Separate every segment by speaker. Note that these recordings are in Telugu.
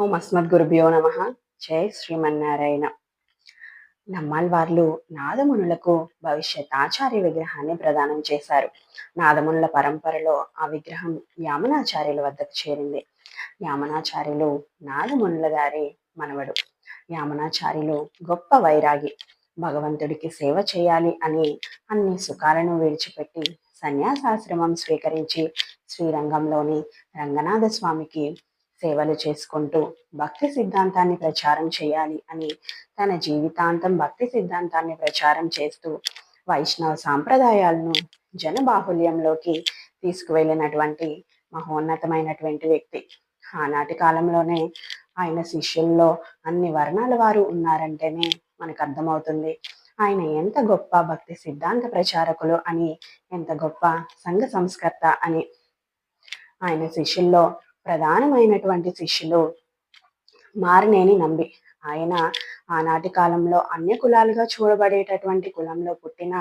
Speaker 1: ఓం అస్మద్ గురుభ్యో నమ. జై శ్రీమన్నారాయణ. నమ్మాల్వార్లు నాదమునులకు భవిష్యత్ ఆచార్య విగ్రహాన్ని ప్రదానం చేశారు. నాదమునుల పరంపరలో ఆ విగ్రహం యామనాచార్యుల వద్దకు చేరింది. యామనాచార్యులు నాదమునుల గారి మనవడు. యామనాచార్యులు గొప్ప వైరాగి. భగవంతుడికి సేవ చేయాలి అని అన్ని సుఖాలను విడిచిపెట్టి సన్యాసాశ్రమం స్వీకరించి శ్రీరంగంలోని రంగనాథ స్వామికి సేవలు చేసుకుంటూ భక్తి సిద్ధాంతాన్ని ప్రచారం చేయాలి అని తన జీవితాంతం భక్తి సిద్ధాంతాన్ని ప్రచారం చేస్తూ వైష్ణవ సాంప్రదాయాలను జనబాహుల్యంలోకి తీసుకువెళ్ళినటువంటి మహోన్నతమైనటువంటి వ్యక్తి. ఆనాటి కాలంలోనే ఆయన శిష్యుల్లో అన్ని వర్ణాల వారు ఉన్నారంటేనే మనకు అర్థమవుతుంది. ఆయన ఎంత గొప్ప భక్తి సిద్ధాంత ప్రచారకులు అని ఎంత గొప్ప సంఘ సంస్కర్త అని ఆయన శిష్యుల్లో ప్రధానమైనటువంటి శిష్యులు మారినేని నంబి. ఆయన ఆనాటి కాలంలో అన్య కులాలుగా చూడబడేటటువంటి కులంలో పుట్టిన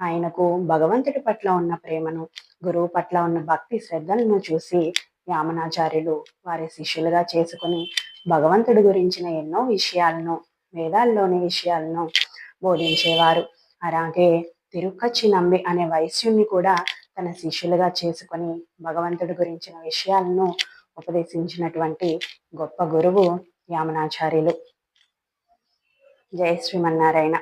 Speaker 1: ఆయనకు భగవంతుడి పట్ల ఉన్న ప్రేమను గురువు పట్ల ఉన్న భక్తి శ్రద్ధలను చూసి యామనాచార్యులు వారి శిష్యులుగా చేసుకుని భగవంతుడి గురించిన ఎన్నో విషయాలను వేదాల్లోని విషయాలను బోధించేవారు. అలాగే తిరుక్కచ్చి నంబి అనే వైశ్యుణ్ణి కూడా తన శిష్యులుగా చేసుకొని భగవంతుడి గురించిన విషయాలను ఉపదేశించినటువంటి గొప్ప గురువు యామనాచార్యులు. జయ శ్రీమన్నారాయణ.